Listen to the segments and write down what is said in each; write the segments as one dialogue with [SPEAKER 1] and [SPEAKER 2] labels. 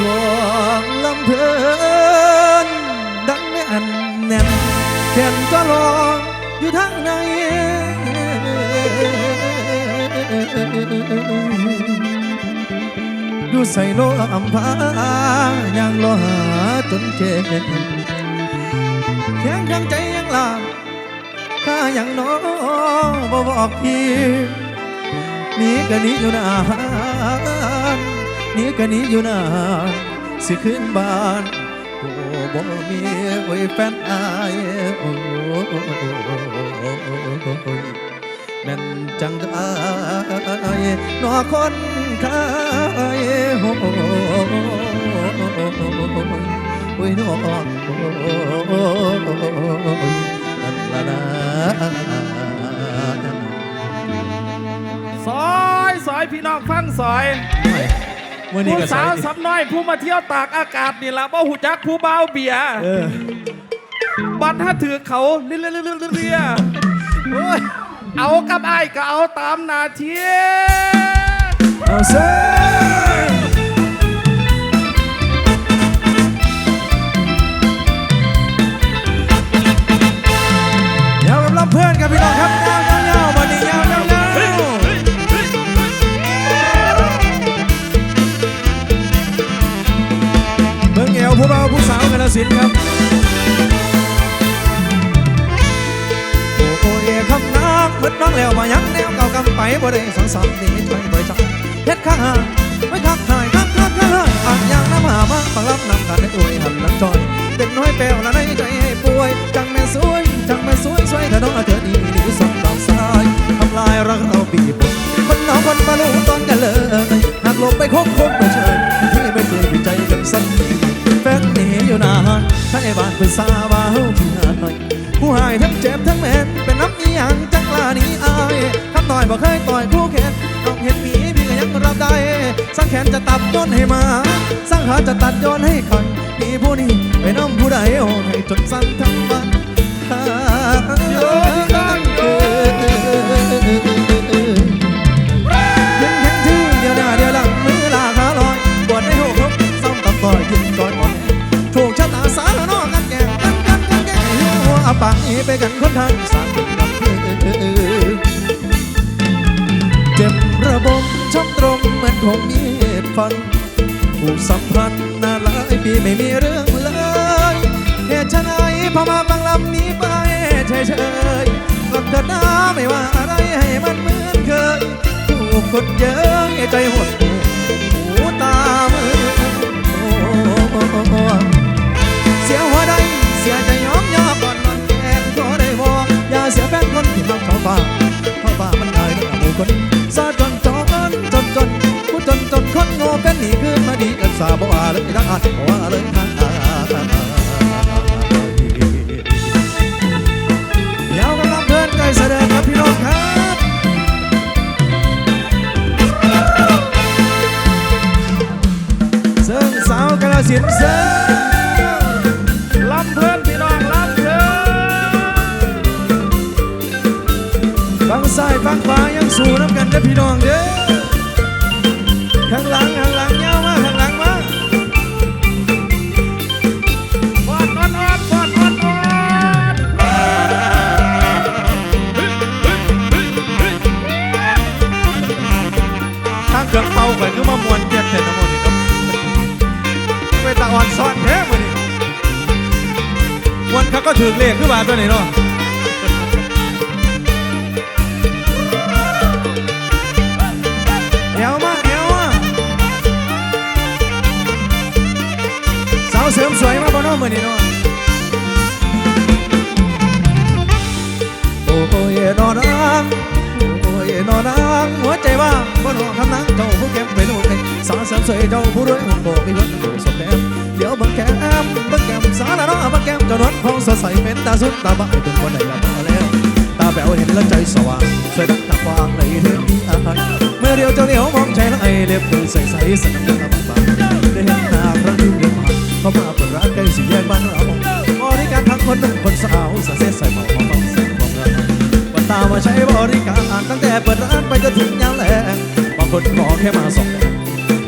[SPEAKER 1] กลองลำเพลินดังแน่นแน่นแขนจะรออยู่ทางในอยู่ใส่โลอำพายังรอหาจนเจ็บแข็งทั้งใจยังลามข้ายังน้อบ่บอกพี่หนีก็นี้อยู่นา นหนีก็หนีอยู่นานสิขึ้นบ้านโอ้บ่มีไว้แฟนอายโอ้ยแม่นจังได้นอคนขายโอ้ยน้องนั่นละนะ
[SPEAKER 2] ซอยซอยพี่น้องฟังซอย
[SPEAKER 1] เมื่อนี้
[SPEAKER 2] ผู้
[SPEAKER 1] ก็
[SPEAKER 2] สาว
[SPEAKER 1] ใส่
[SPEAKER 2] สำน้อยผู้มาเที่ยวตากอากาศนี่ละบ่หูจักผู้เบาวเบียร์
[SPEAKER 1] เออ
[SPEAKER 2] บัดถ้าถือเขาเรื่อยๆเรื่อยๆ
[SPEAKER 1] โอ้ย
[SPEAKER 2] เอากับไอ้ายก็เอาตามหนาที
[SPEAKER 1] เอาเซ่ยาวกับลำเพื่อนครับพี่น้องครับยาวยาวยาววันนี้ยาวยาว สินครับโอ้โอ้เอคำนักมืดน้องแล้วมายังแนวเก่ากำไปบ่ได้สองสามนี่ใจบ่จังเฮ็ดข้างห่างไม่ทักทายทักทักทักทายอ่านอย่างน้ำหามาฟังรับนำกันได้อวยหันหลังจอยเด็กน้อยแปลวละในใจให้ป่วย จังแม่สวย จังแม่สวยสวยถ้าน้องเธอดีดีสมดอกสายทำลายรักเราบีบคนน้องคนมาลูตอนกันเลยหากลงไปคบคนไปเชิญ อยู่นานถ้าไอ้บ้านเป็นสาวาเฮาพี่หาหน่อย ผู้หายทั้งเจ็บทั้งแม่นเป็นน้ำอีหยังจังลานี้อายคำต่อยบอกเคยต่อยคู่แขนน้องเห็นหมีพี่ก็ยังรับได้สังแขนจะตัดโยนให้มาสังขาจะตัดโยนให้คอยมีผู้นี้ไปน้องผู้ใดโอ้ให้จนสั้นทั้งวันโอ้ยตั้งเกิน ปากนี้ไปกันคนทางสามคนนับเธอเจ็บระบมช้ำตรงเหมือนของมีดฟันผูกสัมพันธ์นานหลายปีไม่มีเรื่องเลยเหตุไฉนพอมาบางลำนี้ไปเฉยๆกลับเถิดนะไม่ว่าอะไรให้มันเหมือนเคยถูกคนเยอะใจหดหูตามือเสียหัวใดเสียใจยอมยอก่อน เสียแฟนคนที่ทำเขาฟ้าเขาฟ้ามันได้ทั้งหมู่คนซาจนจนจนจนผู้จนจนคนโง่เป็นหนีขึ้นมาดีกันสาบ่ว่าเลยดังอาจบ่ว่าเลยอนใจเสด็จครับพี่น้องครับเซิงสาวกระสินเซ ฟังขวายังสู้น้ำกันเด้อพี่น้องเด้อข้างหลังข้างหลังยามาข้างหลังมา
[SPEAKER 2] ฟอนอ่อนอ่อนฟอนอ่อนอ่อน
[SPEAKER 1] ทางเครื่องเป่าข่อยคือมามวนเจ็ดเทนน้ำมันนี่ครับไปตะอ่อนซ้อนแท้มานี่วันเขาก็ถือเลขขึ้นมาตัวนี้เนาะ นี่เนาะโอ้ยนอนรังโอ้ยนอนรังหัวใจว่างบ่นอนคำนังเจ้าผู้แก้มไปโน่นไปสาวเสริมสวยเจ้าผู้รวยหุ่นโบกมีคนดูสดแก้มเดี๋ยวบังแก้มบังแก้มสาวละน้องบังแก้มจ้านวลของสดใสเป็นตาสุดตาบ้าจนวันไหนละมาแล้วตาแป๋วเห็นแล้วใจสว่างสวยดังตาฟางในเรื่องนี้อาเมื่อเดียวเจ้าเหลียวมองใจละไอเล็บมือใสใสสนับสนุนบางได้เห็นหน้าพระยิ้มเดือดมาเขามาเปิดร้านใก สี่แยกบ้านเราบริการทั้งคนหนุ่มคนสาวสะเสใส่หมอกของต้องเส้นของเราวันตามมาใช้บริการตั้งแต่เปิดร้านไปจนถึงยามแลงบางคนขอแค่มาส่งแดง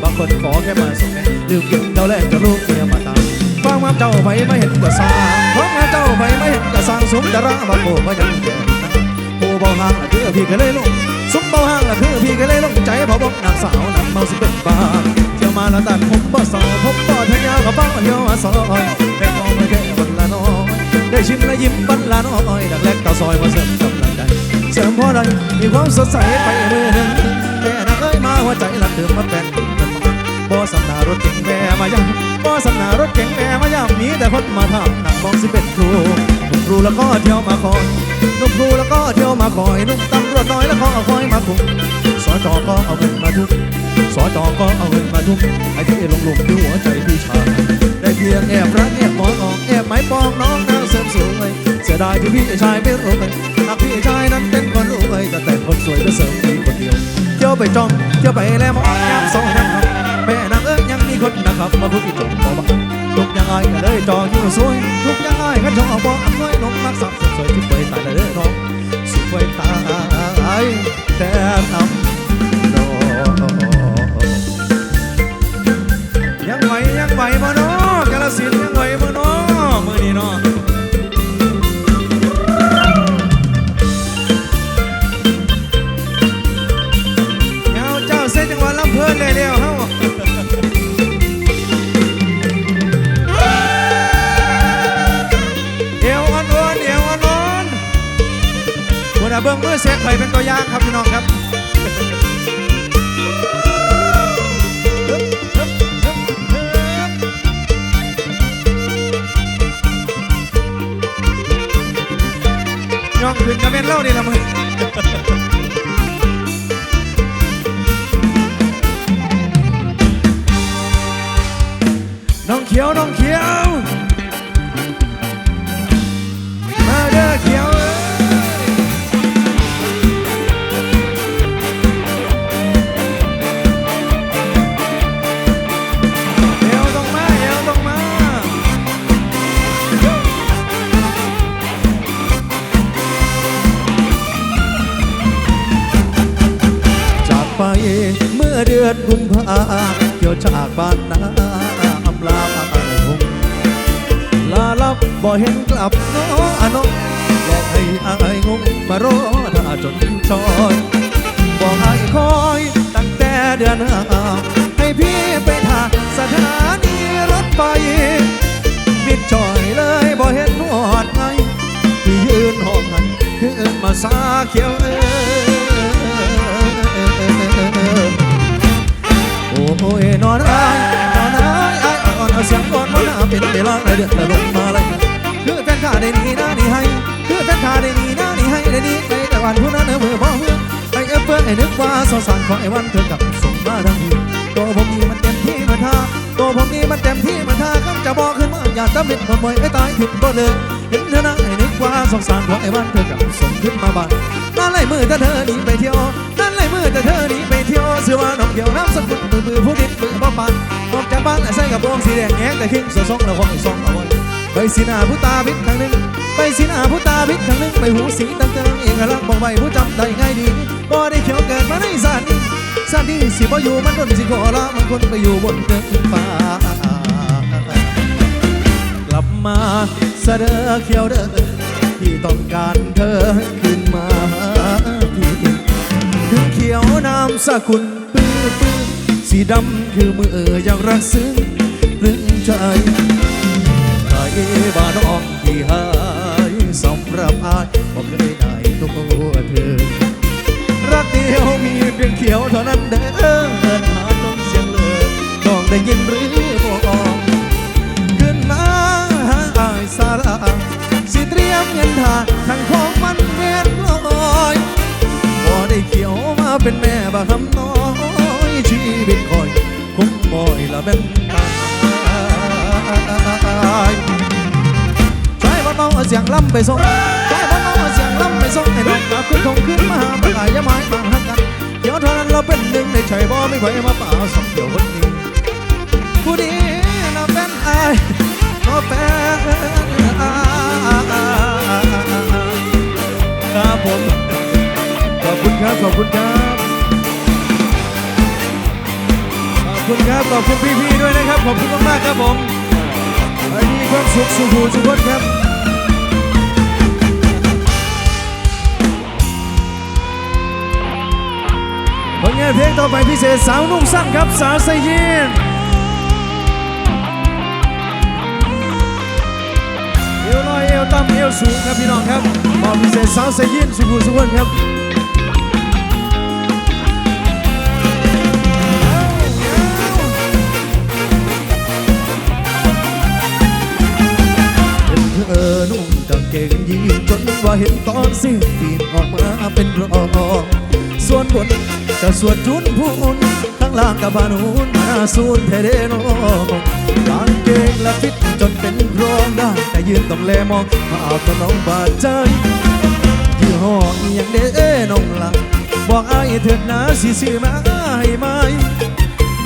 [SPEAKER 1] บางคนขอแค่มาส่งแม่ลืมกินเราแลกกับลูกเมียมาตามฟังมาเจ้าไปไม่เห็นก็สร้างฟังมาเจ้าไปไม่เห็นก็สร้างสมดารามาโกก็ยังแก่ผู้เบาห่างละคือพี่ก็เลยลงสมเบาห่างละคือพี่ก็เลยลงใจพอบอกนางสาวนักเมาสิเป็นบ้า ล้วตัดผมบ่สาวผมบ่ทะยากับบ้าเที่ยวมาซอยได้มองมาแค่วันละน้อยได้ชิมและยิ้มบันละน้อยดักแรกตาซอยมาเสริมกำลังใจเสริมพอได้มีความสดใสไปมือหนึ่งแม่นางเอ้ยมาหัวใจรักเดิมมาแปลงกันมาบ่สำนารถเก่งแม่มายังบ่สำนารถเก่งแม่มายังมีแต่คนมาถามนางมองสิเป็นครูหนุ่มครูแล้วก็เที่ยวมาคอยหนุ่มครูแล้วก็เที่ยวมาคอยหนุ่มตำรวจน้อยแล้วก็คอยมาคุม จอก็เอาเงินมาทุกสอจอก็เอาเงินมาทุกไอ้ที่ลงหลุมที่หัวใจพี่ชายได้เพียงแอบรักแอบมองออกแอบไม้ปองน้องนางเสริมสวยเสียดายที่พี่ชายไม่รู้เลยหากพี่ชายนั้นเป็นคนรวยแต่แต่งคนสวยก็เสริมมีคนเดียวเที่ยวไปจ้องเที่ยวไปแล้วมองยามสองยามคำแม่นางเอ้ยยังมีคนนะครับมาคุยจบบอกว่าลุกยังไงก็เลยจองอยู่สวยลุกยังไงก็จองบอกอันน้อยลงรักสักสวยที่ไปตายเลยน้องสวยตายแต่ทำ ยังไหวยังไหวบ่เนาะกาลสินยังไหวบ่เนาะมื้อนี้เนาะเอาเจ้าเส้นจังหวัดลำเพิ่นได้แล้วเฮาเอวอ่อนๆเอวอ่อนๆคุณอาเบิ่งมือเสกไผเป็นตัวอย่างครับพี่น้องครับ องขึ้นกระเม็นเล่านี่ละมึงน้องเขียวน้องเขียว อเดือนกุมภาเกี่ยวจากบ้านนาอำลาอายหงลาลับบ่เห็นกลับน้ออนงบอกให้อายงงมารอถ้าจนจอยบอกให้คอยตั้งแต่เดือนห้าให้พี่ไปทาสถานีรถไฟมิดจอยเลยบ่เห็นหอดไงที่ยืนห้องนั้นคืนมาสาเขียวเอ้ โอ้ยนอนอายนอนอายอายอ่อนเอาเสียงก่อนว่าหน้าเป็นเวลาได้เดือดละลงมาเลยคือแฟนข้าได้นีหน้านีให้คือแฟนข้าได้นีหน้านีให้ได้นีไปแต่วันผู้นั้นเออมือบ่เพื่อนไปเอฟเพื่อไอ้นึกว่าสงสารของไอ้วันเธอกลับส่งมาทังนทีตัวผมนี่มันเต็มที่มันท่าตัวผมนี่มันเต็มที่มันท่าคำจะบอกขึ้นมาอย่าตำมิดมันมวยไอ้ตายผิดบ่เลยเห็นเธอนะไอ้นึกว่าสงสารของไอ้วันเธอกลับส่งขึ้นมาบ้านนั่นไล่มือแต่เธอหนีไปเที่ยวนั่นไล่มือ แต่เธอนี้ไปเที่ยวเสื้อว่าน้องเกี่ยวน้ำสกุลมือมือผู้ดินมือบ่ปานออกจากบ้านและใส่กระโปรงสีแดงแงงแต่คิงสวส่งแล้วห้องส่งเอาไว้ไปสีหน้าผู้ตาพิษครั้งหนึ่งไปสีหน้าผู้ตาพิษครั้งหนึ่งไปหูสีตั้งเติงเอกลักบอกไว้ผู้จำได้ง่ายดีบ่ได้เขียวเกิดมาในสานนี้สานนี้สิบ่อยู่มันโดนสิขอละมันคนไปอยู่บนเดินฟ้ากลับมาเสดอเขียวเด้อที่ต้องการเธอขึ้นมา เขียวน้ำสกุลปื้อปื้อสีดำคือมือยังรักซึ้งรึงใจใครบ้านน้องที่หายสำหรับอายบอกเคยได้ตัวเธอ รักเดียวมีเพียงเขียวเท่านั้นเด้อเดินหาจนเสียงเลยต้องได้ยิน ลับขึ้นคงขึ้นมาประกายยาไม้บางหักกันเดี๋ยวเท่านั้นเราเป็นหนึ่งในใจบ่ไม่ไหวมาป่าสองเดียวคนนี้ผู้ดีน่าเป็นอายน่าเป็นอายครับผมขอบคุณครับขอบคุณครับ ครับคุณครับ ขอบคุณพี่ๆด้วยนะครับ ขอบคุณมากๆครับผมให้มีความสุขสุขหูสุขคนครับผลงานเพลงต่อไปพิเศษสาวนุ่งสั้นครับ สาวไซยีนเอวลอยเอวต่ำเอวสูงครับพี่น้องครับมอบพิเศษสาวไซยีนสุขุสุขคนครับ เกงยีนจนว่าเห็นตอนสิ้นปีนออกมาเป็นรองส่วนบนก็ส่วนจุนพูนข้างล่างกับบานูนมาหน้าซูนเทเดโนกางเกงและฟิตจนเป็นรองได้แต่ยืนต้องแลมองมาเอาตัวน้องบาดใจยี่ห้ออหยังเด้น้องละบอกไอายเถิดนะสิซื้อมาให้ไหม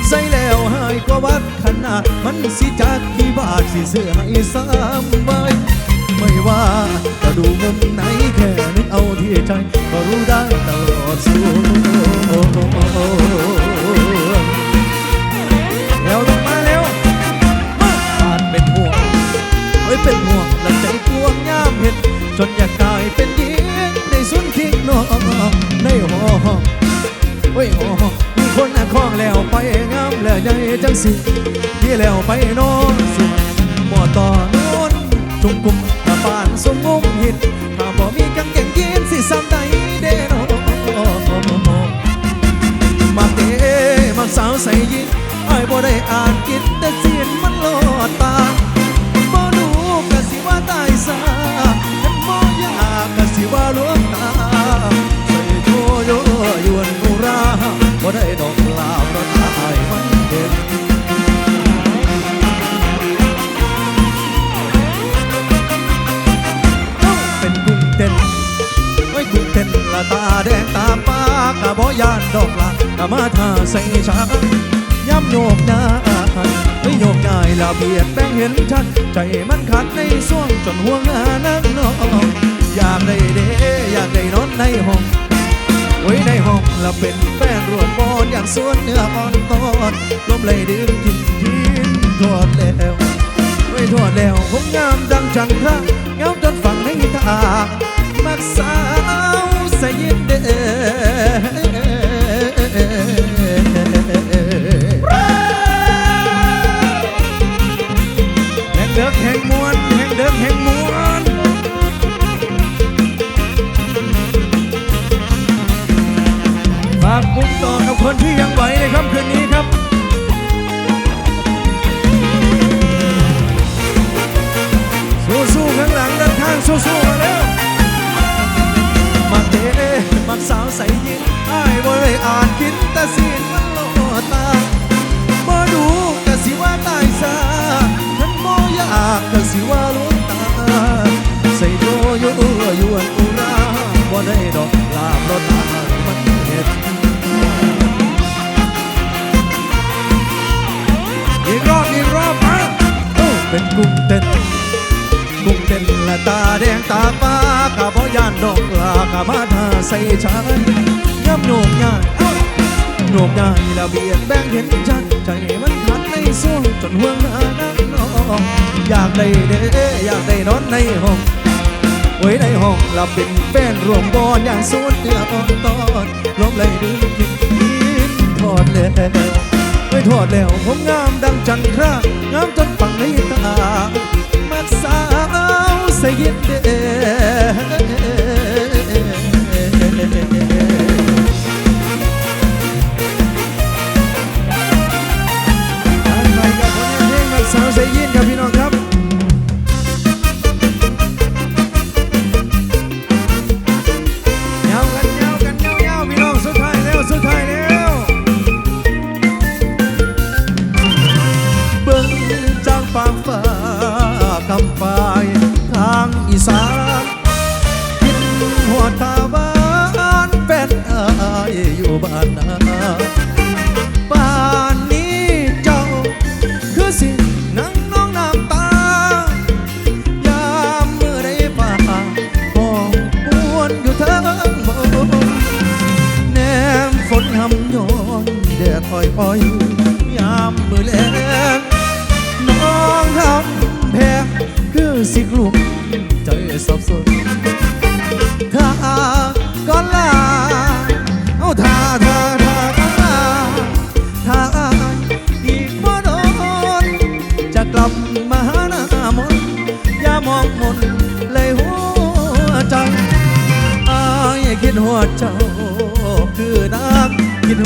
[SPEAKER 1] ใส่แล้วหายก็วัดขนาด มันสิจากกี่บาทสิซื้อให้สามใบ ดูมุมไหนแค่นึกเอาที่ใจก็รู้ได้ตลอดสู่เร็วลงมาเร็วมาขาดเป็นห่วงเฮ้ยเป็นห่วงและใจกวงยามเห็นจนอยากกลายเป็นหญิงในสุนทริงนองในหอเฮ้ยหอมีคนน่ะคล้องแล้วไปงามแล้วใหญ่จังสิที่แล้วไปนอนส่วนบ่ต่อนวนจุงกุมตาปานสมงมหิดถ้าบ่ มีกางเกงยีนสิซ้ำใดเด้นอมักเด้มักสาวใส่ยินไอ้บ่ได้อ่านกินแต่เสียนมันโลดตาบ่ดูกะสิว่าตายซาเห็นบ่อยากกะสิว่าลวงตาใส่โยโยยวนอุราบ่ได้ดอก ยานดอกละกะมาท่าใส่ชาย้ำโยกหน้าไม่โยกง่ายละเบียดแบ่งเห็นชัดใจมันขาดในส่วงจนห่วงหานักน้องอยากได้เดอยากได้นอนในห้องไว้ในห้องและเป็นแฟนรวมบอนอย่างสวนเนื้ออ่อนตอนลมเลยดื่มกินกินทอดแล้วไม่ทอดแล้วผมงามดังจันทราเงาจนฝังในตามักสาวใสยินเดแากมุกต่อกับคนที่ยังไหวในค่ำคืนนี้ครับสู้ๆข้างหลังด้านข้างสู้ๆมาแล้วมักเด้มักสาวใส่ยินอ้ายบ่เลยอ่านกินแต่สีนมันโลตาบ่ดูกะสิว่าตายซาฉันบ่อยากกะสิว่าลวงตาใส่โยโยยวนอุราบ่ได้ดอกลาบรถตา เป็นกุ้งเต้นกุ้งเต้นและตาแดงตาฟ้ากะบ่ยานดอกลากะมาทาใส่ชายย่ำโยกง่ายเอ้าโยกง่ายละเบียดแบงเห็นชัดใจมันขัดในส่วงจนห่วงหานักน้องอยากได้เด้อยากได้นอนในห้องไว้ในห้องเราเป็นแฟนรวมบอนอย่างสุดเนื้ออ่อนตอนลมเลยดึงกินกินทอดแล้ว ไม่ทอดแล้วผมงามดังจันทรางามจนฝังในตามักสาวสยินเด อ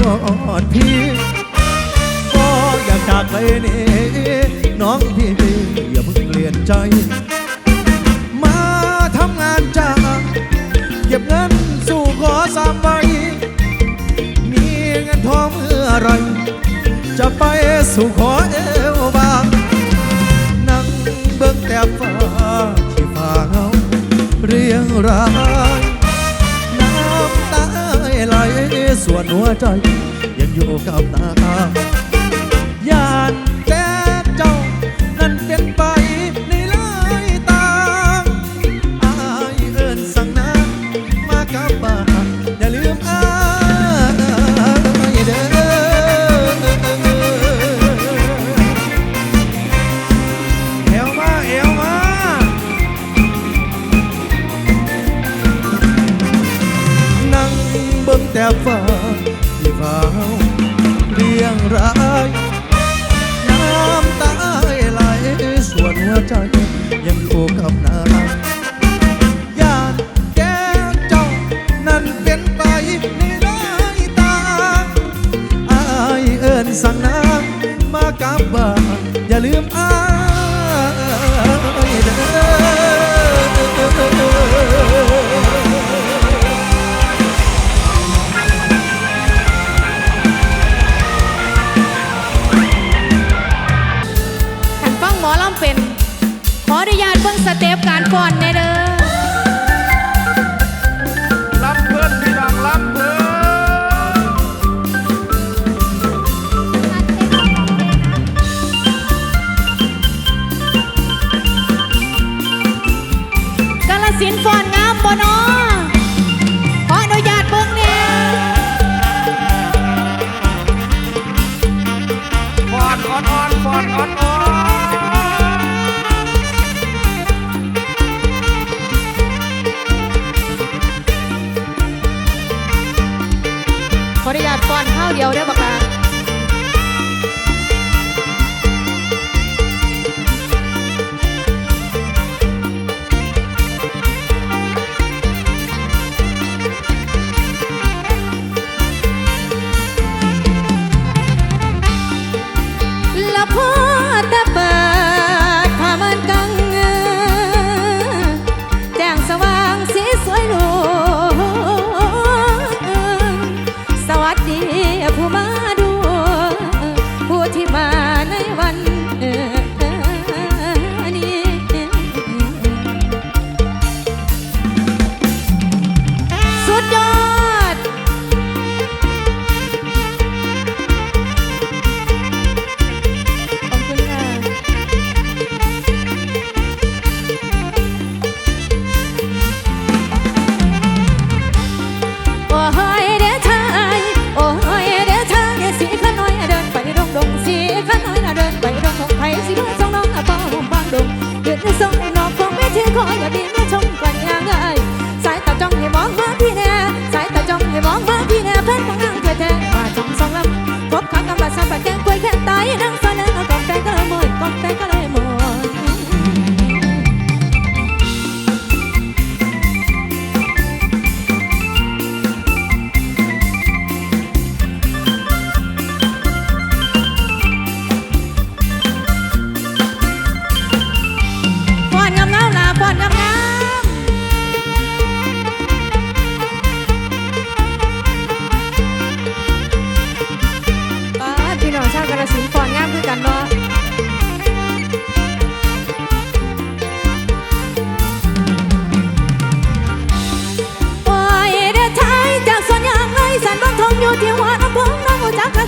[SPEAKER 1] คิดพี่ก็อยากจากไปนี่น้องพี่อย่าเพิ่งเปลี่ยนใจ มาทำงานจ้าเก็บเงินสู่ขอสามใบมีเงินทองเมื่อไร จะไปสู่ขอเอวบางนั่งเบิ่งแต่ฟ้าที่ฟ้าเงาเรียงราย ส่วนหัวใจยังอยู่กับหน้าตา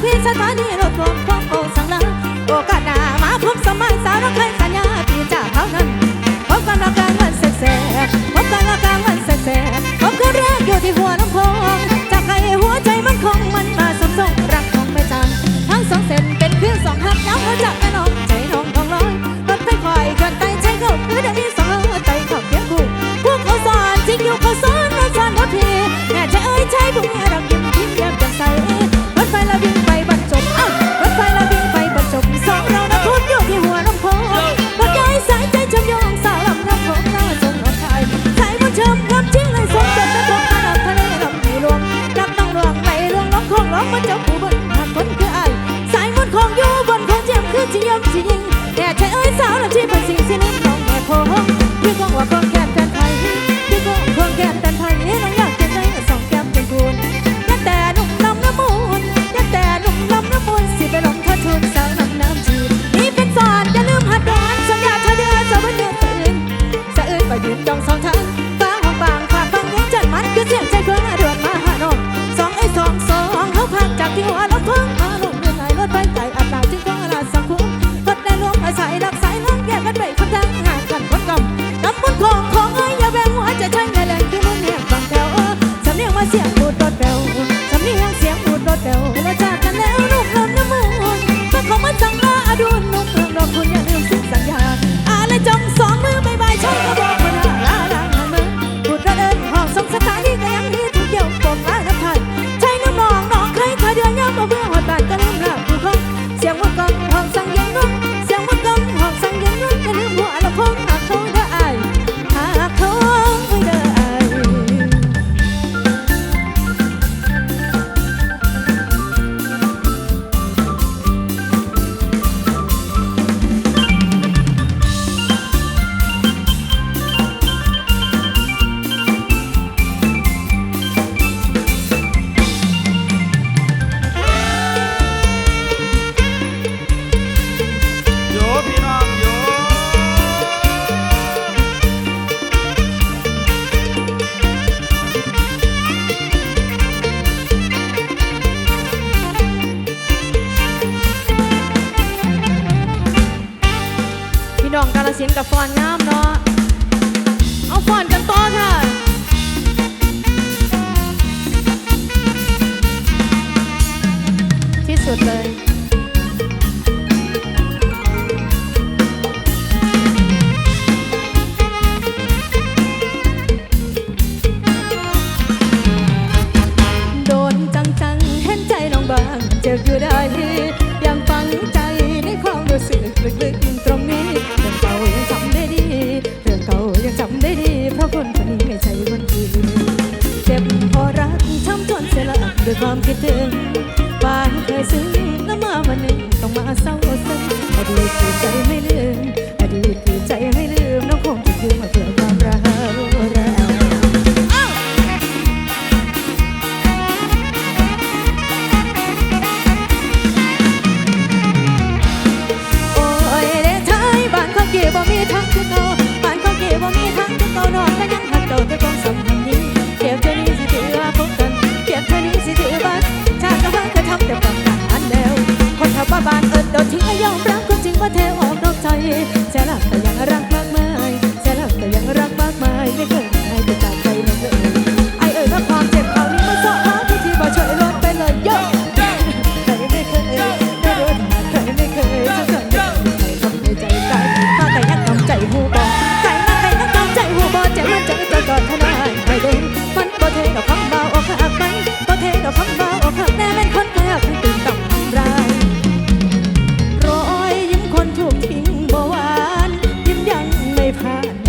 [SPEAKER 1] ที่ส
[SPEAKER 3] ถานีรถรวมของโอสังนะโอกาสหน้ามาพบสมัยสาวรคดีสัญญาที่จาเท่านั้นพบกันละกลางวันเสร็จพบกันละกลางวันเสร็จพบกันแรกอยู่ที่หัวน้ำโพงจากใครหัวใจมันคงมันมาสมทรงรักของแม่จันทั้งสองเซนเป็นเพื่อนสองหักน้ำหัวจากแม่น้องใจน้องทองร้อยรถไฟคอยกันไตใจเขาคือได้สองใจขับเพียงกูพวกเขาสอนจริงอยู่เขาสอนอาจารย์ว่าพี่แม่ใจเอ้ยใจผู้มีรักยิ้มยิ้มแย้มจ่มใสรถไฟละบิน สิยิ่งแก่ใจเอ้ยสาวลาที่เป็นสิ่งสินิดน้องแม่พง Kim Gafon Nam.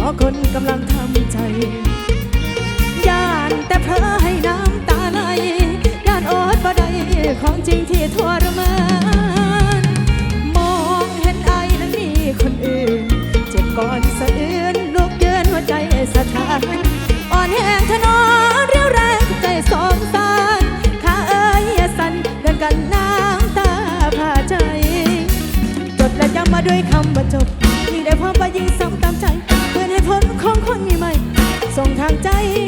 [SPEAKER 3] พอคนกำลังทำใจ ย่านแต่เพลอให้น้ำตาไหลย่านอดบ่ได้ของจริงที่ทรมาน daí.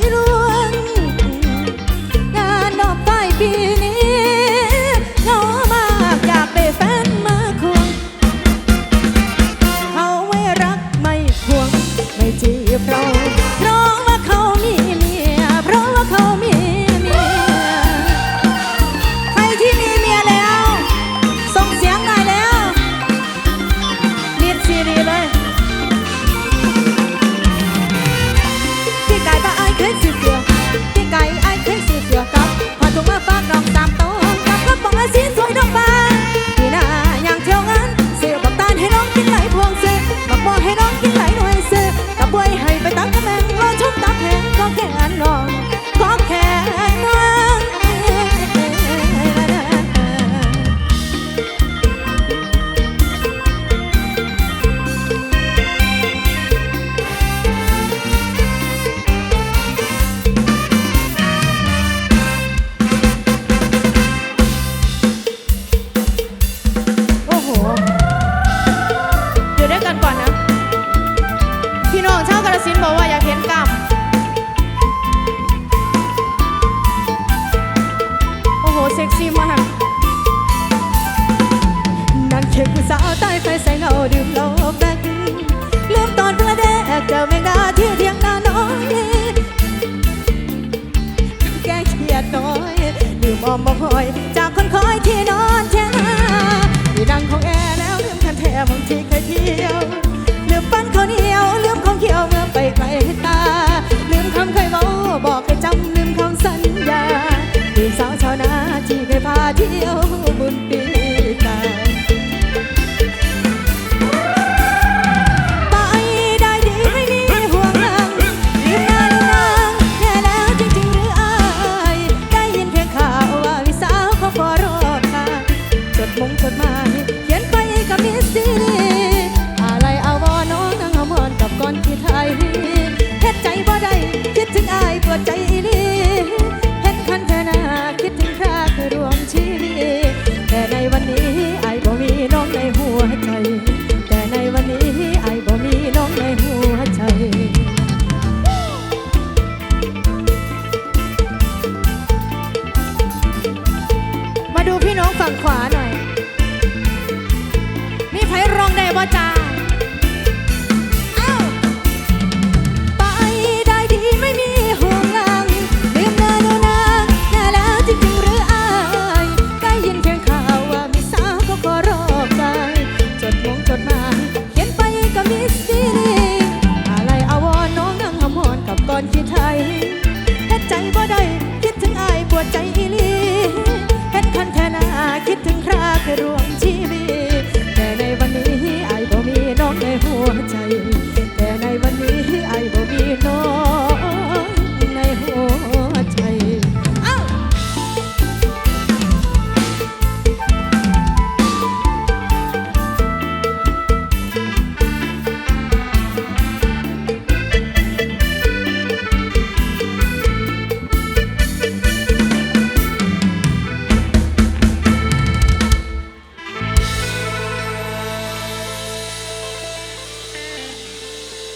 [SPEAKER 3] little